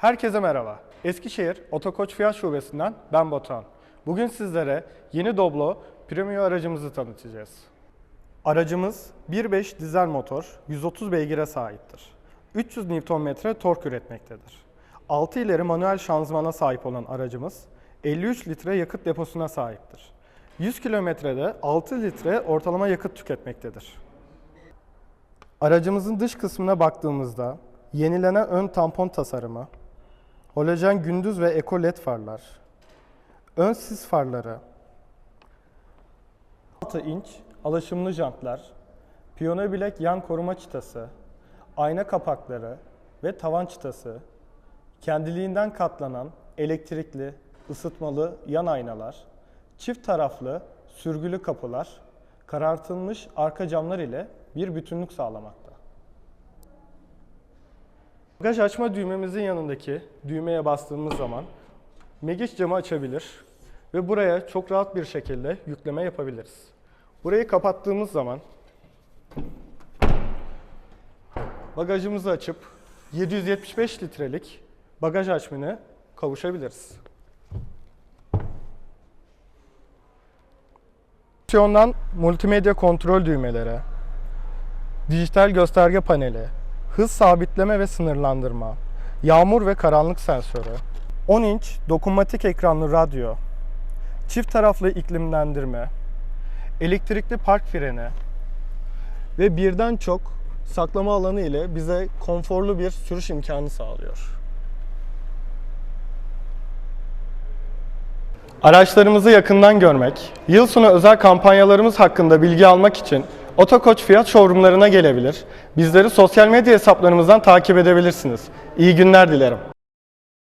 Herkese merhaba. Eskişehir Otokoç Fiyat Şubesi'nden ben Batuhan. Bugün sizlere yeni Doblo Premium aracımızı tanıtacağız. Aracımız 1.5 dizel motor, 130 beygire sahiptir. 300 Nm tork üretmektedir. 6 ileri manuel şanzımana sahip olan aracımız 53 litre yakıt deposuna sahiptir. 100 kilometrede 6 litre ortalama yakıt tüketmektedir. Aracımızın dış kısmına baktığımızda yenilenen ön tampon tasarımı, halojen gündüz ve eko led farlar, ön sis farları, 6 inç alaşımlı jantlar, piyano bilek yan koruma çıtası, ayna kapakları ve tavan çıtası, kendiliğinden katlanan elektrikli, ısıtmalı yan aynalar, çift taraflı sürgülü kapılar, karartılmış arka camlar ile bir bütünlük sağlamakta. Bagaj açma düğmemizin yanındaki düğmeye bastığımız zaman Megiş camı açabilir ve buraya çok rahat bir şekilde yükleme yapabiliriz. Burayı kapattığımız zaman bagajımızı açıp 775 litrelik bagaj hacmine kavuşabiliriz. Opsiyondan multimedya kontrol düğmeleri, dijital gösterge paneli, hız sabitleme ve sınırlandırma, yağmur ve karanlık sensörü, 10 inç dokunmatik ekranlı radyo, çift taraflı iklimlendirme, elektrikli park freni ve birden çok saklama alanı ile bize konforlu bir sürüş imkanı sağlıyor. Araçlarımızı yakından görmek, yıl sonu özel kampanyalarımız hakkında bilgi almak için Otokoç fiyat showroomlarına gelebilir. Bizleri sosyal medya hesaplarımızdan takip edebilirsiniz. İyi günler dilerim.